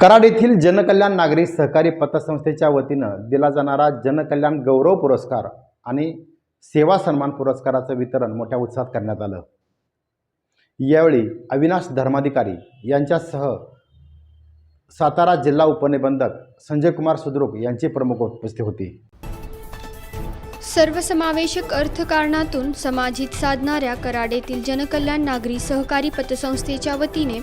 कराड येथील जनकल्याण नागरी सहकारी पतसंस्थेच्या वतीनं दिला जाणारा जनकल्याण गौरव पुरस्कार आणि सेवा सन्मान पुरस्काराचं वितरण मोठ्या उत्साहात करण्यात आलं. यावेळी अविनाश धर्माधिकारी यांच्यासह सातारा जिल्हा उपनिबंधक संजय कुमार सुद्रुक यांची प्रमुख उपस्थिती होती. सर्वसमावेशक अर्थकारणातून समाजहित साधणाऱ्या कराड येथील जनकल्याण नागरी सहकारी पतसंस्थेच्या वतीने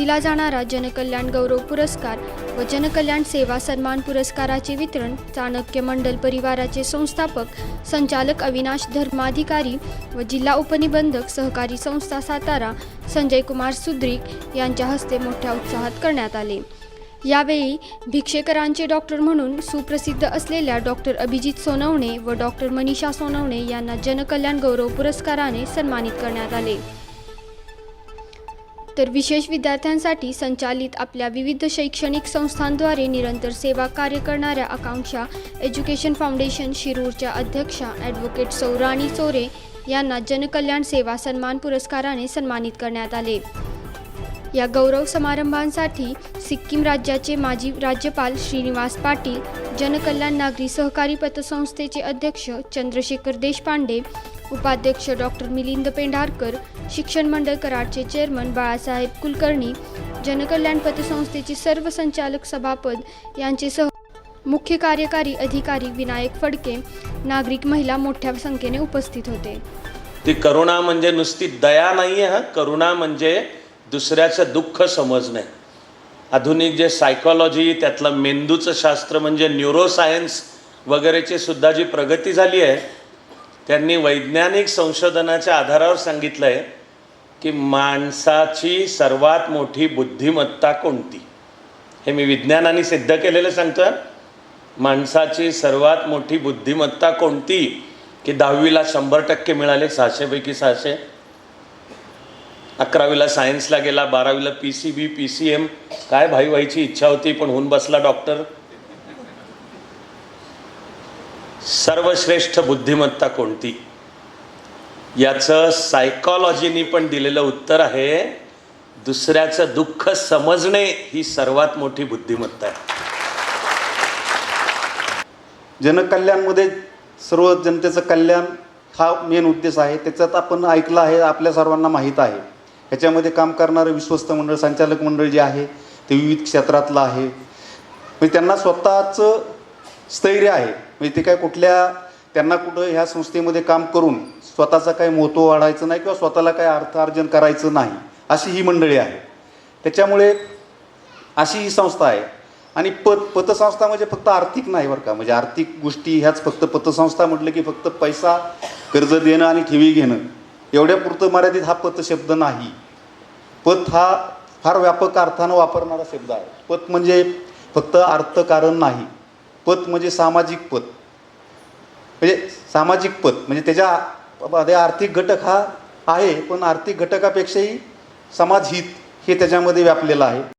दिला जाणारा जनकल्याण गौरव पुरस्कार व जनकल्याण सेवा सन्मान पुरस्काराचे वितरण चाणक्य मंडल परिवाराचे संस्थापक संचालक अविनाश धर्माधिकारी व जिल्हा उपनिबंधक सहकारी संस्था सातारा संजय कुमार सुद्रिक यांच्या हस्ते मोठ्या उत्साहात करण्यात आले. यावेळी भिक्षेकरांचे डॉक्टर म्हणून सुप्रसिद्ध असलेल्या डॉक्टर अभिजित सोनवणे व डॉक्टर मनीषा सोनवणे यांना जनकल्याण गौरव पुरस्काराने सन्मानित करण्यात आले. तर विशेष विद्यार्थ्यांसाठी संचालित आपल्या विविध शैक्षणिक संस्थांद्वारे निरंतर सेवा कार्य करणाऱ्या आकांक्षा एज्युकेशन फाउंडेशन शिरूरच्या अध्यक्षा ॲडव्होकेट सौराणी चोरे यांना जनकल्याण सेवा सन्मान पुरस्काराने सन्मानित करण्यात आले. या गौरव समारंभांसाठी सिक्कीम राज्याचे माजी राज्यपाल श्रीनिवास पाटील जनकल्याण नागरी सहकारी पतसंस्थेचे अध्यक्ष चंद्रशेखर देशपांडे उपाध्यक्ष डॉक्टर मिलिंद पेंढारकर शिक्षण मंडळ कराडचे चेअरमन बाळासाहेब कुलकर्णी जनकल्याण पतसंस्थेचे सर्व संचालक सभापद यांचे सह मुख्य कार्यकारी अधिकारी विनायक फडके नागरिक महिला मोठ्या संख्येने उपस्थित होते. ती करुणा म्हणजे नुसती दया नाही आहे करुणा म्हणजे दुसऱ्याचं दुःख समजणे आधुनिक जे सायकॉलॉजी त्यातलं मेंदूचं शास्त्र म्हणजे न्यूरोसायन्स वगैरेची सुद्धा जी प्रगती झाली आहे त्यांनी वैज्ञानिक संशोधनाच्या आधारावर सांगितलं आहे की माणसाची सर्वात मोठी बुद्धिमत्ता कोणती? हे मी विज्ञानाने सिद्ध केलेलं सांगतो माणसाची सर्वात मोठी बुद्धिमत्ता कोणती? की दहावीला शंभर टक्के मिळाले सहाशेपैकी सहाशे. अकरावीला सायन्सला गेला बारावीला P C B P C M काय भाई व्हायची इच्छा होती पण होऊन बसला डॉक्टर सर्वश्रेष्ठ बुद्धिमत्ता कोणती? याचं सायकॉलॉजीनी पण दिलेलं उत्तर आहे दुसऱ्याचं दुःख समजणे ही सर्वात मोठी बुद्धिमत्ता आहे. जनकल्याणमध्ये सर्व जनतेचं कल्याण हा मेन उद्देश आहे. त्याच्यात आपण ऐकलं आहे आपल्या सर्वांना माहीत आहे. ह्याच्यामध्ये काम करणारं विश्वस्त मंडळ संचालक मंडळ जे आहे ते विविध क्षेत्रातलं आहे. म्हणजे त्यांना स्वतःचं स्थैर्य आहे. म्हणजे ते काय कुठल्या त्यांना कुठं ह्या संस्थेमध्ये काम करून स्वतःचा काही महत्त्व वाढायचं नाही किंवा स्वतःला काही अर्थार्जन करायचं नाही अशी ही मंडळी आहे. त्याच्यामुळे अशी ही संस्था आहे. आणि पत पतसंस्था म्हणजे फक्त आर्थिक नाही बरं का. म्हणजे आर्थिक गोष्टी ह्याच फक्त पतसंस्था म्हटलं की फक्त पैसा कर्ज देणं आणि ठेवी घेणं. एवढ्यापुरतं मर्यादित हा पत शब्द नाही. पत हा फार व्यापक अर्थानं वापरणारा शब्द आहे. पत म्हणजे फक्त अर्थकारण नाही. पत म्हणजे सामाजिक पत. म्हणजे सामाजिक पत म्हणजे त्याच्या मध्ये आर्थिक घटक हा आहे पण आर्थिक घटकापेक्षाही समाजहित हे त्याच्यामध्ये व्यापलेलं आहे.